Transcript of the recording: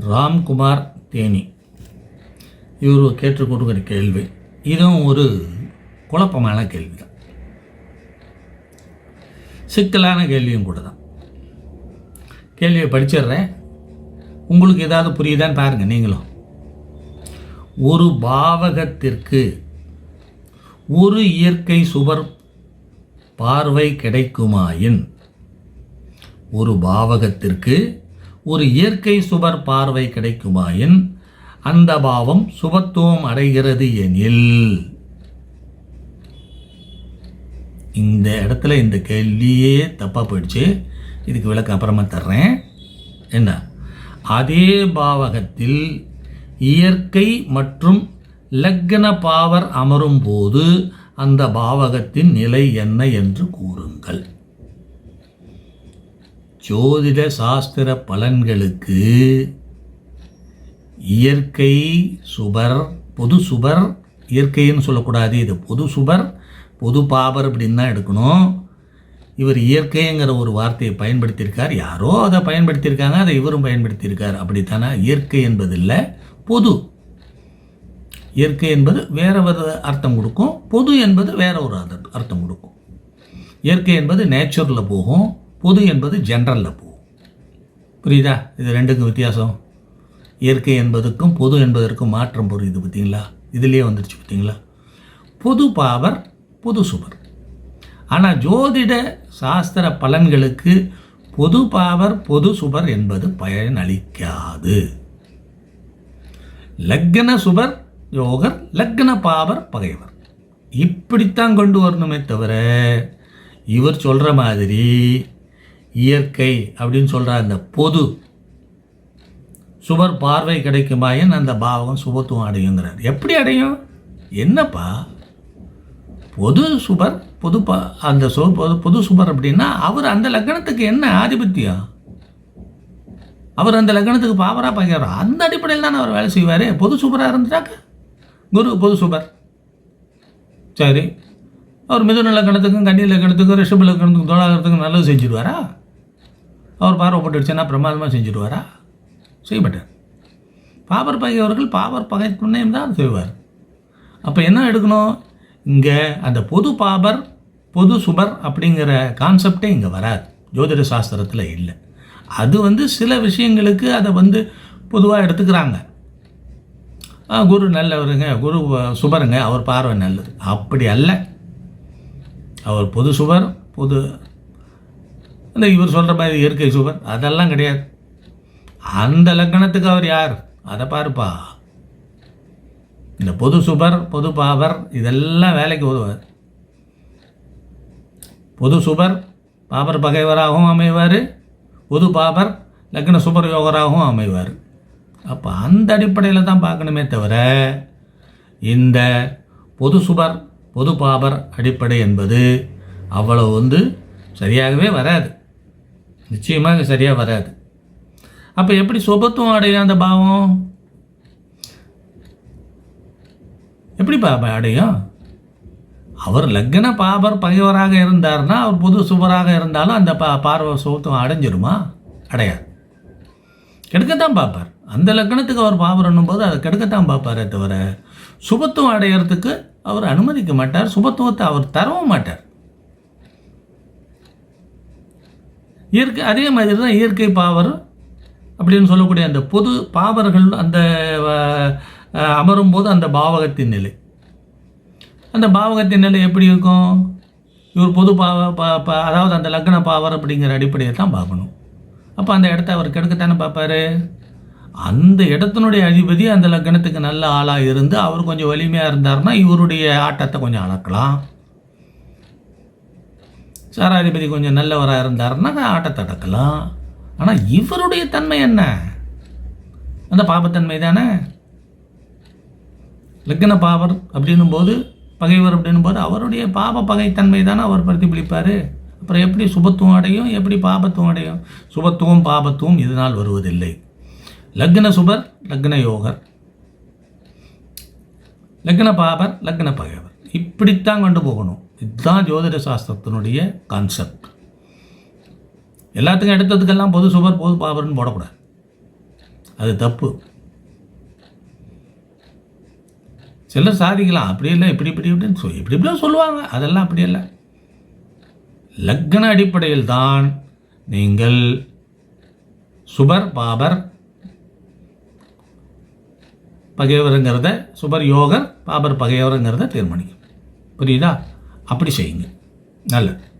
ராம்குமார் தேனி. இவர் கேட்டுக்கொடுக்குற கேள்வி இதுவும் ஒரு குழப்பமான கேள்வி தான் சிக்கலான கேள்வியும் கூட தான். கேள்வியை படிச்சிடுறேன். உங்களுக்கு ஏதாவது புரியுதான்னு பாருங்கள் நீங்களும். ஒரு பாவகத்திற்கு ஒரு இயற்கை சுவர் பார்வை கிடைக்குமாயின் ஒரு பாவகத்திற்கு ஒரு இயற்கை சுவர் பார்வை கிடைக்குமாயின் அந்த பாவம் சுபத்துவம் அடைகிறது எனில். இந்த இடத்துல இந்த கேள்வியே தப்பாக போயிடுச்சு. இதுக்கு விளக்கம் அப்புறமா தர்றேன். என்ன? அதே பாவகத்தில் இயற்கை மற்றும் லக்ன பாவர் அமரும் போது அந்த பாவகத்தின் நிலை என்ன என்று கூறுங்கள். ஜோதிட சாஸ்திர பலன்களுக்கு இயற்கை சுபர் பொது சுபர் இயற்கைன்னு சொல்லக்கூடாது. இது பொது சுபர் பொது பாபர் அப்படின்னு தான் எடுக்கணும். இவர் இயற்கைங்கிற ஒரு வார்த்தையை பயன்படுத்தியிருக்கார். யாரோ அதை பயன்படுத்தியிருக்காங்க அதை இவரும் பயன்படுத்தியிருக்கார். அப்படித்தானே? இயற்கை என்பது இல்லை பொது. இயற்கை என்பது வேற ஒரு அர்த்தம் கொடுக்கும் பொது என்பது வேற ஒரு அர்த்தம் அர்த்தம் கொடுக்கும். இயற்கை என்பது நேச்சுரில் போகும். பொது என்பது ஜென்ரலில் போகும் புரியுதா? இது ரெண்டுக்கும் வித்தியாசம். இயற்கை என்பதுக்கும் பொது என்பதற்கும் மாற்றம் புரியுது பார்த்தீங்களா? இதுலேயே வந்துடுச்சு பார்த்தீங்களா? புது பாவர் புது சுபர் ஆனால் ஜோதிட சாஸ்திர பலன்களுக்கு பொது பாவர் பொது சுபர் என்பது பயன் அளிக்காது லக்ன சுபர் யோகர் லக்ன பாவர் பகைவர். இப்படித்தான் கொண்டு வரணுமே தவிர இவர் சொல்கிற மாதிரி இயற்கை அப்படின்னு சொல்கிற அந்த பொது. சுபர் பார்வை கிடைக்குமாயின் அந்த பாவகம் சுபத்துவம் அடையுங்கிறார். எப்படி அடையும்? என்னப்பா? பொது சுபர் பொது அந்த சு பொது பொது சுபர் அப்படின்னா அவர் அந்த லக்னத்துக்கு என்ன ஆதிபத்தியம்? அவர் அந்த லக்னத்துக்கு பாவராக பார்க்கிறார் அந்த அடிப்படையில் தானே அவர் வேலை செய்வார். பொது சுபராக இருந்துட்டாக்க? குரு பொது சுபர் சரி. அவர் மிதுன லக்கணத்துக்கும் கன்னி லக்கணத்துக்கும் ரிஷப லக்கணத்துக்கும் தோழாகிறதுக்கும் நல்லது செஞ்சுடுவாரா அவர் பார்வை போட்டுடுச்சுன்னா பிரமாதமாக செஞ்சுடுவாரா? செய்ய மாட்டார் பாவர் பகையவர்கள் பாவர் பகை புண்ணியம் தான் செய்வார். அப்போ என்ன எடுக்கணும்? இங்கே அந்த பொது பாபர் பொது சுபர் அப்படிங்கிற கான்செப்டே இங்கே வராது. ஜோதிட சாஸ்திரத்தில் இல்லை. அது வந்து சில விஷயங்களுக்கு அதை வந்து பொதுவாக எடுத்துக்கிறாங்க. ஆ, குரு நல்லவருங்க குரு சுபருங்க அவர் பார்வை நல்லது. அப்படி அல்ல. அவர் பொது சுபர் பொது அந்த இவர் சொல்கிற மாதிரி இயற்கை சுவர் அதெல்லாம் கிடையாது. அந்த லக்கணத்துக்கு அவர் யார்? அதை பாருப்பா. இந்த பொது சுபர் பொது பாவர் இதெல்லாம் வேலைக்கு உதவார் பொது சுபர் பாபர் பகைவராகவும் அமைவார். பொது பாபர் லக்ன சுபர் யோகராகவும் அமைவார். அப்போ அந்த அடிப்படையில் தான் பார்க்கணுமே தவிர இந்த பொது சுபர் பொது பாபர் அடிப்படை என்பது அவ்வளவு வந்து சரியாகவே வராது. நிச்சயமாக சரியாக வராது. அப்போ எப்படி சுபத்துவம் அடையும் அந்த பாவம்? எப்படி பாப அடையும்? அவர் லக்ன பாபர் பகைவராக இருந்தார்னா அவர் பொது சுபராக இருந்தாலும் அந்த பா பார்வை சுபத்துவம் அடைஞ்சிருமா? அடையாது. கெடுக்கத்தான் பார்ப்பார். அந்த லக்னத்துக்கு அவர் பாபரன்னும் போது அதை கெடுக்கத்தான் பார்ப்பாரே தவிர சுபத்துவம் அடையிறதுக்கு அவர் அனுமதிக்க மாட்டார். சுபத்துவத்தை அவர் தரவும் மாட்டார். இயற்கை அதே மாதிரி தான் இயற்கை பாவர் அப்படின்னு சொல்லக்கூடிய அந்த பொது பாவர்கள் அந்த அஹ், அமரும் போது அந்த பாவகத்தின் நிலை. அந்த பாவகத்தின் நிலை எப்படி இருக்கும்? இவர் பொது பாவ பா அதாவது அந்த லக்ன பாவர் அப்படிங்கிற அடிப்படையை தான் பார்க்கணும். அப்போ அந்த இடத்த அவர் கெடுக்கத்தானே பார்ப்பாரு? அந்த இடத்தினுடைய அதிபதி அந்த லக்னத்துக்கு நல்ல ஆளாக இருந்து அவர் கொஞ்சம் வலிமையாக இருந்தாருன்னா இவருடைய ஆட்டத்தை கொஞ்சம் அளக்கலாம். சாராதிபதி கொஞ்சம் நல்லவராக இருந்தாருன்னா ஆட்டத்தை அடக்கலாம் ஆனால் இவருடைய தன்மை என்ன? அந்த பாபத்தன்மை தானே? லக்ன பாவர் அப்படின்னும் போது பகைவர் அப்படின்னும் போது அவருடைய பாப பகைத்தன்மை தானே அவர் பிரதிபலிப்பார். அப்புறம் எப்படி சுபத்துவம் அடையும் எப்படி பாபத்துவம் அடையும்? சுபத்துவம் பாபத்துவம் இதனால் வருவதில்லை. லக்ன சுபர் லக்ன யோகர். லக்ன பாபர் லக்ன பகைவர். இப்படித்தான் கொண்டு போகணும். இதுதான் ஜோதிட சாஸ்திரத்தினுடைய கான்செப்ட் எல்லாத்துக்கும் எடுத்ததுக்கெல்லாம் பொது சுபர் பொது பாபர்னு போடக்கூடாது. அது தப்பு. சிலர் சாதிக்கலாம். அப்படி இல்லை இப்படி இப்படி இப்படின்னு சொல்லி இப்படி இப்படியும் சொல்லுவாங்க. அதெல்லாம் அப்படி இல்லை. லக்ன அடிப்படையில் தான் நீங்கள் சுபர் பாபர் பகைவருங்கிறத சுபர் யோகர் பாபர் பகைவருங்கிறத தீர்மானிக்கும். புரியுதா? அப்படி செய்யுங்க. நல்லது.